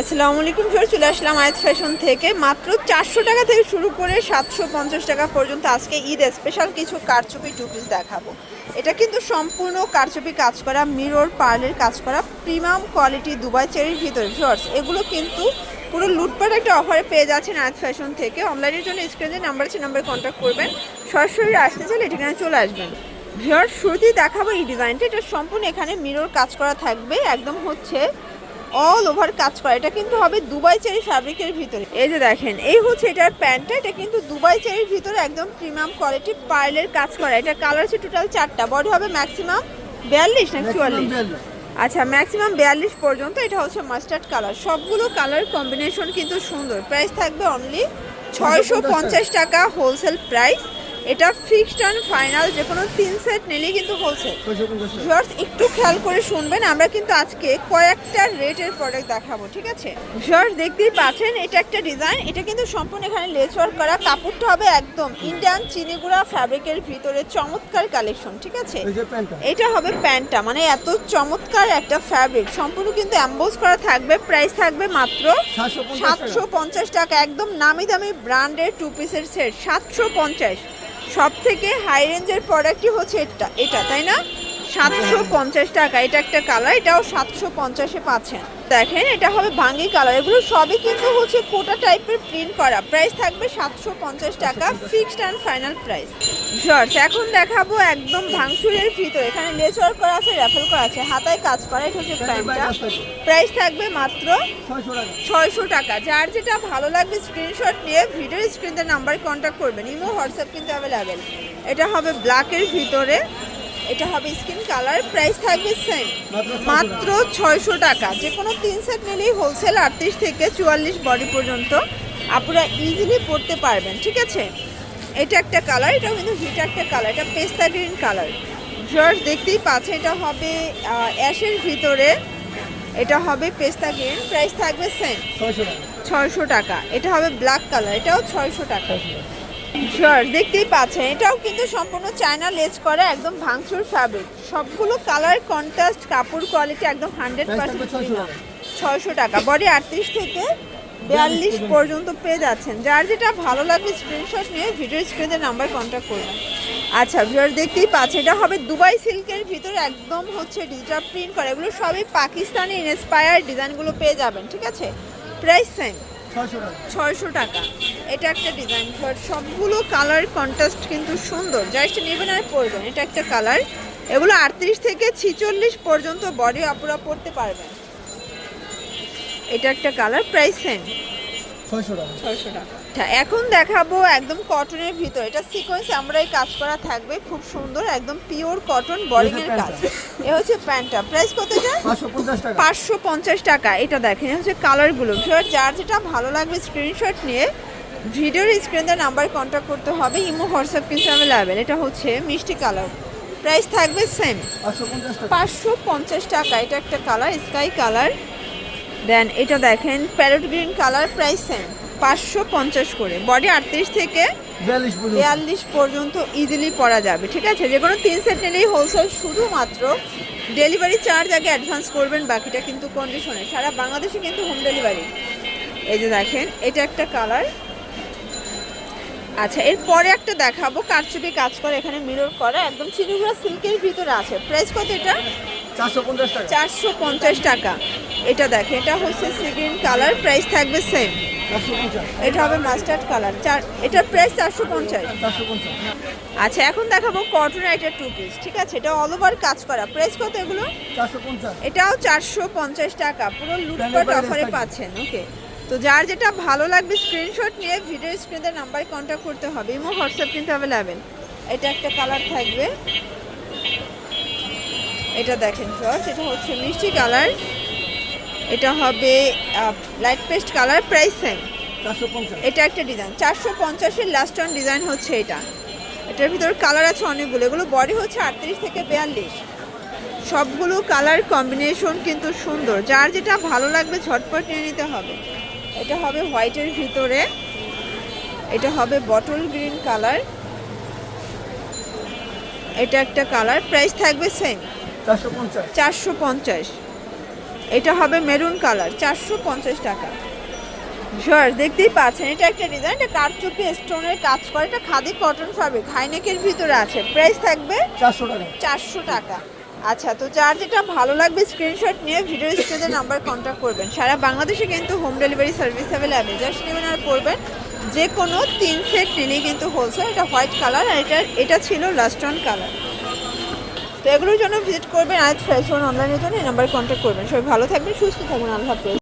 আসসালামু আলাইকুম ফের চলে আসলাম আয়াত ফ্যাশন থেকে। মাত্র চারশো টাকা থেকে শুরু করে সাতশো পঞ্চাশ টাকা পর্যন্ত আজকে ঈদ স্পেশাল কিছু কারচুপি টু পিস দেখাবো। এটা কিন্তু সম্পূর্ণ কারচুপি কাজ করা মিরর পার্লের কাজ করা প্রিমিয়াম কোয়ালিটি দুবাই চেরির ভিতরে। ভিউয়ার্স, এগুলো কিন্তু পুরো লুটপাট একটা অফারে পেয়ে যাচ্ছেন আয়াত ফ্যাশন থেকে। অনলাইনের জন্য স্ক্রিনে নাম্বার আছে নাম্বারে কন্ট্যাক্ট করবেন। সরাসরি আসতে চাইলে ঠিকানা চলে আসবেন। ভিউয়ার্স, শুরুতেই দেখাবো এই ডিজাইনটা এটা সম্পূর্ণ এখানে মিরর কাজ করা থাকবে। একদম হচ্ছে অল ওভার কাজ করা। এটা কিন্তু হবে দুবাই চেরি ফ্যাব্রিকের ভিতরে। এই যে দেখেন এই হচ্ছে এটার প্যান্টটা। এটা কিন্তু দুবাই চেরির ভিতরে একদম প্রিমিয়াম কোয়ালিটি পার্লের কাজ করা। এটা কালার আছে টোটাল চারটা। বডি হবে ম্যাক্সিমাম বিয়াল্লিশ না চুয়াল্লিশ? আচ্ছা ম্যাক্সিমাম বিয়াল্লিশ পর্যন্ত এটা হচ্ছে মাস্টার্ড কালার সবগুলো কালার কম্বিনেশন কিন্তু সুন্দর। প্রাইস থাকবে অনলি ছয়শো পঞ্চাশ। টাকা হোলসেল প্রাইস এটা ফিক্সড অ্যান্ড ফাইনাল যে কোনো তিন সেট নিলেই কিন্তু হোলসেল ভিউয়ার্স একটু খেয়াল করে শুনবেন আমরা কিন্তু আজকে কয়েকটা রেটের প্রোডাক্ট দেখাবো ঠিক আছে? ভিউয়ার্স দেখতেই পাচ্ছেন এটা একটা ডিজাইন এটা কিন্তু সম্পূর্ণ এখানে লেস ওয়ার্ক করা কাপড়টা হবে একদম ইন্ডিয়ান চিনিগুড়া ফ্যাব্রিকের ভিতরে চমৎকার কালেকশন ঠিক আছে? এটা হবে প্যান্টটা মানে এত চমৎকার একটা ফ্যাব্রিক সম্পূর্ণ কিন্তু অ্যাম্বোজ করা থাকবে প্রাইস থাকবে মাত্র সাতশো পঞ্চাশ টাকা। একদম নামি দামি ব্র্যান্ডের টু পিসের সেট সাতশো পঞ্চাশ। সব থেকে হাই রেঞ্জের প্রোডাক্টই হচ্ছে এটা এটা, তাই না? সাতশো পঞ্চাশ টাকা, এটা একটা কালার এটাও সাতশো পঞ্চাশে পাচ্ছেন। দেখেন এটা হবে ভাঙ্গি কালার এগুলো সবই কিন্তু হচ্ছে কোটা টাইপের প্রিন্ট করা। প্রাইস থাকবে সাতশো পঞ্চাশ টাকা ফিক্সড অ্যান্ড ফাইনাল প্রাইস জর্জ এখন দেখাবো একদম ভাঙচুরের ভিতরে। এখানে লেচর করা আছে র্যাফেল করা আছে হাতায় কাজ করা এটা হচ্ছে প্যান্টটা প্রাইস থাকবে মাত্র ছয়শো টাকা। যার যেটা ভালো লাগবে স্ক্রিনশট নিয়ে ভিডিও স্ক্রিনের নাম্বার কন্ট্যাক্ট করবেন। ইমো হোয়াটসঅ্যাপ কিন্তু অ্যাভেলেবেল এটা হবে ব্ল্যাকের ভিতরে। এটা হবে স্কিন কালার প্রাইস থাকবে সেম মাত্র ছয়শো টাকা। যে কোনো তিন সেট নিলেই হোলসেল আটত্রিশ থেকে চুয়াল্লিশ বডি পর্যন্ত আপনারা ইজিলি পরতে পারবেন ঠিক আছে? এটা একটা কালার এটাও কিন্তু হিট একটা কালার এটা পেস্তা গ্রিন কালার জার্স দেখতেই পাচ্ছে এটা হবে অ্যাশের ভিতরে। এটা হবে পেস্তা গ্রিন প্রাইস থাকবে সেম ছয়শো টাকা। এটা হবে ব্ল্যাক কালার এটাও ছয়শো টাকা। শিওর দেখতেই পাচ্ছেন। এটাও কিন্তু সম্পূর্ণ চায়না লেজ করা একদম ভাঙচুর ফ্যাব্রিক সবগুলো কালার কন্ট্রাস্ট কাপড় কোয়ালিটি একদম হান্ড্রেড পার্সেন্ট ছয়শো টাকা। বডি আটত্রিশ থেকে বিয়াল্লিশ পর্যন্ত পেয়ে যাচ্ছেন। যার যেটা ভালো লাগবে স্ক্রিনশট নিয়ে ভিডিও স্ক্রিনের নাম্বার কন্ট্যাক্ট করবেন আচ্ছা ভিউয়ার দেখতেই পাচ্ছে এটা হবে দুবাই সিল্কের ভিতরে একদম হচ্ছে ডিজিটাল প্রিন্ট করা। এগুলো সবই পাকিস্তানি ইন্সপায়ার ডিজাইনগুলো পেয়ে যাবেন ঠিক আছে? প্রাইস সেম ছয়শো টাকা। এটা একটা ডিজাইন সবগুলো কালার কন্ট্রাস্ট কিন্তু সুন্দর। জাস্ট নেবেন আর পরবেন। এটা একটা কালার এগুলো আটত্রিশ থেকে ছিচল্লিশ পর্যন্ত বডি আপুরা পরতে পারবেন। এটা একটা কালার প্রাইস সেম ছয়শো টাকা। আচ্ছা এখন দেখাবো একদম কটনের ভিতর। এটা সিকোয়েন্স আমরাই কাজ করা থাকবে। খুব সুন্দর একদম পিওর কটন বলিং এর কাজ। এ হচ্ছে প্যান্টটা। প্রাইস কত এটা? পাঁচশো পঞ্চাশ টাকা। এটা দেখেন এই হচ্ছে কালারগুলো ভিউয়ার যার যেটা ভালো লাগবে স্ক্রিনশট নিয়ে ভিডিওর স্ক্রিনে নাম্বার কন্ট্যাক্ট করতে হবে। ইমো হোয়াটসঅ্যাপ কিন্তু অ্যাভেলেবেল এটা হচ্ছে মিষ্টি কালার প্রাইস থাকবে সেম পাঁচশো পঞ্চাশ টাকা। এটা একটা কালার স্কাই কালার দেন এটা দেখেন parrot green colour price same পাঁচশো পঞ্চাশ করে। বডি আটত্রিশ থেকে বিয়াল্লিশ পর্যন্ত। ইজিলি পরা যাবে ঠিক আছে? যে কোনো তিন সেট নিলেই হোলসেল শুধুমাত্র ডেলিভারি চার্জ আগে অ্যাডভান্স করবেন বাকিটা কিন্তু কন্ডিশনে সারা বাংলাদেশে কিন্তু হোম ডেলিভারি এই যে দেখেন এটা একটা কালার আচ্ছা এরপরে একটা দেখাবো। কারচুপি কাজ করে এখানে মিরর করা। একদম চিনিগুড়া সিল্কের ভিতরে আছে। প্রাইস কত এটা? চারশো পঞ্চাশ টাকা। এটা দেখেন এটা হচ্ছে সিগ্রিন কালার প্রাইস থাকবে সেম এটা হবে মাস্টার্ড কালার চার এটার প্রাইস চারশো পঞ্চাশ। আচ্ছা এখন দেখাবো কটন একটা টু পিস ঠিক আছে? এটা অল ওভার কাজ করা। প্রাইস কত এগুলো? এটাও চারশো পঞ্চাশ টাকা। পুরো লুটপাট অফারে পাচ্ছেন ওকে তো যার যেটা ভালো লাগবে স্ক্রিনশট নিয়ে ভিডিও স্ক্রিনে নাম্বারে কন্ট্যাক্ট করতে হবে। ইমো হোয়াটসঅ্যাপ কিন্তু অ্যাভেলেবেল এটা একটা কালার থাকবে। এটা দেখেন ফার্স্ট এটা হচ্ছে মিষ্টি কালার এটা হবে light paste colour price same এটা একটা ডিজাইন চারশো পঞ্চাশের লাস্ট অন ডিজাইন হচ্ছে এটা। এটার ভিতর কালার আছে অনেকগুলো। এগুলো বডি হচ্ছে আটত্রিশ থেকে বিয়াল্লিশ। সবগুলো কালার কম্বিনেশন কিন্তু সুন্দর। যার যেটা ভালো লাগবে ঝটপট নিয়ে নিতে হবে। এটা হবে হোয়াইটের ভিতরে। এটা হবে বটল গ্রিন কালার এটা একটা কালার প্রাইস থাকবে সেম চারশো পঞ্চাশ। এটা হবে মেরুন কালার চারশো পঞ্চাশ টাকা। জর্জ দেখতেই পাচ্ছেন এটা একটা ডিজাইন এটা কারচুপি স্টোনের কাজ করে এটা খাদি কটন ফ্যাব্রিক হাইনেকের ভিতরে আছে। প্রাইস থাকবে চারশো টাকা। চারশো টাকা। আচ্ছা তো যার যেটা ভালো লাগবে স্ক্রিনশট নিয়ে ভিডিও স্ক্রিনের নাম্বার কন্ট্যাক্ট করবেন। সারা বাংলাদেশে কিন্তু home delivery service available just নেবেন আর করবেন যে কোনো তিন সেট নিলেই কিন্তু হোলসেল এটা হোয়াইট কালার আর এটা এটা ছিল লাস্টন কালার তো এগুলোর জন্য ভিজিট করবেন আজ ফ্যাশন অনলাইনের জন্য, এই নাম্বারে কন্ট্যাক্ট করবেন। সবাই ভালো থাকবেন, সুস্থ থাকবেন, আল্লাহ হাফেজ।